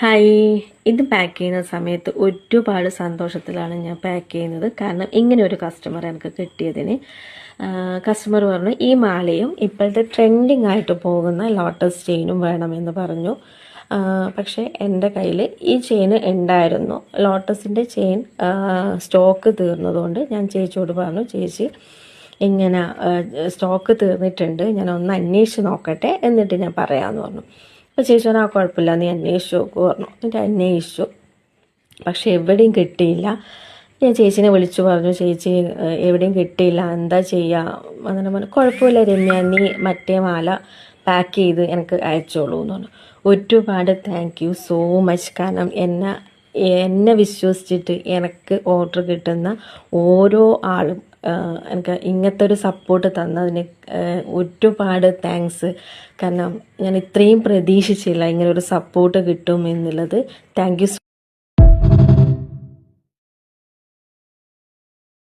Hi. ഇത് pack ചെയ്യുന്ന സമയത്ത് ഒരുപാട് സന്തോഷത്തിലാണ് ഞാൻ പാക്ക് ചെയ്യുന്നത്. കാരണം ഇങ്ങനെ ഒരു കസ്റ്റമർ എനിക്ക് കിട്ടിയതിന്. കസ്റ്റമർ പറഞ്ഞു ഈ മാലയും ഇപ്പോഴത്തെ ട്രെൻഡിങ് ആയിട്ട് പോകുന്ന ലോട്ടസ് ചെയിനും വേണമെന്ന് പറഞ്ഞു. പക്ഷേ എന്റെ കയ്യിൽ ഈ ചെയിൻ ഉണ്ടായിരുന്നു. ലോട്ടസിന്റെ ചെയിൻ സ്റ്റോക്ക് തീർന്നതുകൊണ്ട് ഞാൻ ചേച്ചിയോട് പറഞ്ഞു ചേച്ചി ഇങ്ങനെ സ്റ്റോക്ക് തീർന്നിട്ടുണ്ട്. ഞാൻ ഒന്ന് അന്വേഷിച്ച് നോക്കട്ടെ എന്നിട്ട് ഞാൻ പറയാമെന്ന് പറഞ്ഞു. അപ്പോൾ ചേച്ചി ആ കുഴപ്പമില്ല നീ അന്വേഷിച്ചു നോക്കൂ പറഞ്ഞു. എന്നിട്ട് അന്വേഷിച്ചു. പക്ഷേ എവിടെയും കിട്ടിയില്ല. ഞാൻ ചേച്ചീനെ വിളിച്ചു പറഞ്ഞു ചേച്ചി എവിടെയും കിട്ടിയില്ല എന്താ ചെയ്യുക അങ്ങനെ പറഞ്ഞു. കുഴപ്പമില്ല രമ്യ നീ മറ്റേ മാല പാക്ക് ചെയ്ത് എനിക്ക് അയച്ചോളൂ എന്ന് പറഞ്ഞു. ഒരുപാട് താങ്ക് യു സോ മച്ച് കാരണം എന്നെ എന്നെ വിശ്വസിച്ചിട്ട് എനിക്ക് ഓർഡർ കിട്ടുന്ന ഓരോ ആളും എനിക്ക് ഇങ്ങനത്തെ ഒരു സപ്പോർട്ട് തന്നതിന് ഒരുപാട് താങ്ക്സ് കാരണം ഞാൻ ഇത്രയും പ്രതീക്ഷിച്ചില്ല ഇങ്ങനെ ഒരു സപ്പോർട്ട് കിട്ടും എന്നുള്ളത്. Thank you